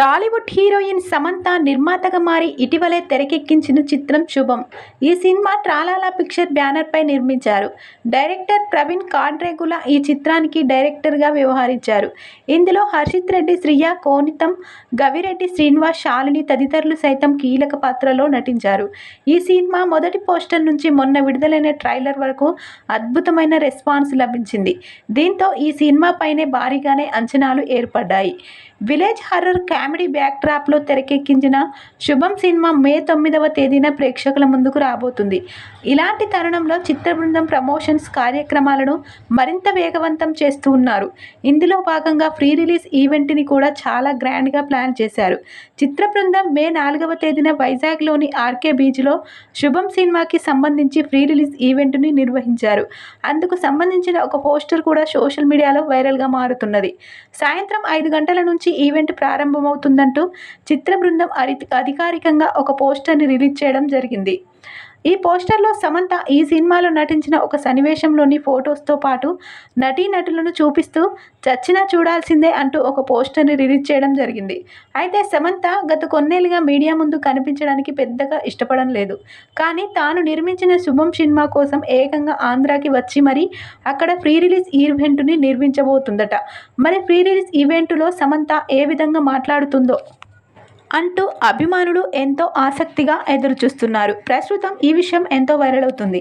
Tollywood heroine Samantha నిర్మాతగా మారి ఇటీవలే తెరకెక్కించిన చిత్రం శుభం. ఈ సినిమా ట్రాలాలా పిక్చర్ బ్యానర్పై నిర్మించారు. డైరెక్టర్ ప్రవీణ్ కాండ్రేగుల ఈ చిత్రానికి డైరెక్టర్గా వ్యవహరించారు. ఇందులో హర్షిత్ రెడ్డి శ్రియ కోనితం గవిరెడ్డి శ్రీనివాస్ శాలిని తదితరులు సైతం కీలక పాత్రలో నటించారు. ఈ సినిమా మొదటి పోస్టర్ నుంచి మొన్న విడుదలైన ట్రైలర్ వరకు అద్భుతమైన రెస్పాన్స్ లభించింది. దీంతో ఈ సినిమాపైనే భారీగానే అంచనాలు ఏర్పడ్డాయి. విలేజ్ హర్రర్ కామెడీ బ్యాక్డ్రాప్లో తెరకెక్కించిన శుభం సినిమా మే తొమ్మిదవ తేదీన ప్రేక్షకుల ముందుకు రాబోతుంది. ఇలాంటి తరుణంలో చిత్ర బృందం ప్రమోషన్స్ కార్యక్రమాలను మరింత వేగవంతం చేస్తూ ఉన్నారు. ఇందులో భాగంగా ఫ్రీ రిలీజ్ ఈవెంట్ని కూడా చాలా గ్రాండ్గా ప్లాన్ చేశారు. చిత్ర బృందం మే నాలుగవ తేదీన వైజాగ్లోని ఆర్కే బీచ్లో శుభం సినిమాకి సంబంధించి ఫ్రీ రిలీజ్ ఈవెంట్ని నిర్వహించారు. అందుకు సంబంధించిన ఒక పోస్టర్ కూడా సోషల్ మీడియాలో వైరల్గా మారుతున్నది. సాయంత్రం ఐదు గంటల నుంచి ఈవెంట్ ప్రారంభమవుతుంది. అవుతుందంటూ చిత్ర బృందం అధికారికంగా ఒక పోస్టర్ని రిలీజ్ చేయడం జరిగింది. ఈ పోస్టర్లో సమంత ఈ సినిమాలో నటించిన ఒక సన్నివేశంలోని ఫొటోస్తో పాటు నటీనటులను చూపిస్తూ చచ్చినా చూడాల్సిందే అంటూ ఒక పోస్టర్ని రిలీజ్ చేయడం జరిగింది. అయితే సమంత గత కొన్నేళ్ళుగా మీడియా ముందు కనిపించడానికి పెద్దగా ఇష్టపడడం లేదు. కానీ తాను నిర్మించిన శుభం సినిమా కోసం ఏకంగా ఆంధ్రాకి వచ్చి మరి అక్కడ ఫ్రీ రిలీజ్ ఈవెంట్ని నిర్మించబోతుందట. మరి ఫ్రీ రిలీజ్ ఈవెంట్లో సమంత ఏ విధంగా మాట్లాడుతుందో అంటూ అభిమానులు ఎంతో ఆసక్తిగా ఎదురుచూస్తున్నారు. ప్రస్తుతం ఈ విషయం ఎంతో వైరల్ అవుతుంది.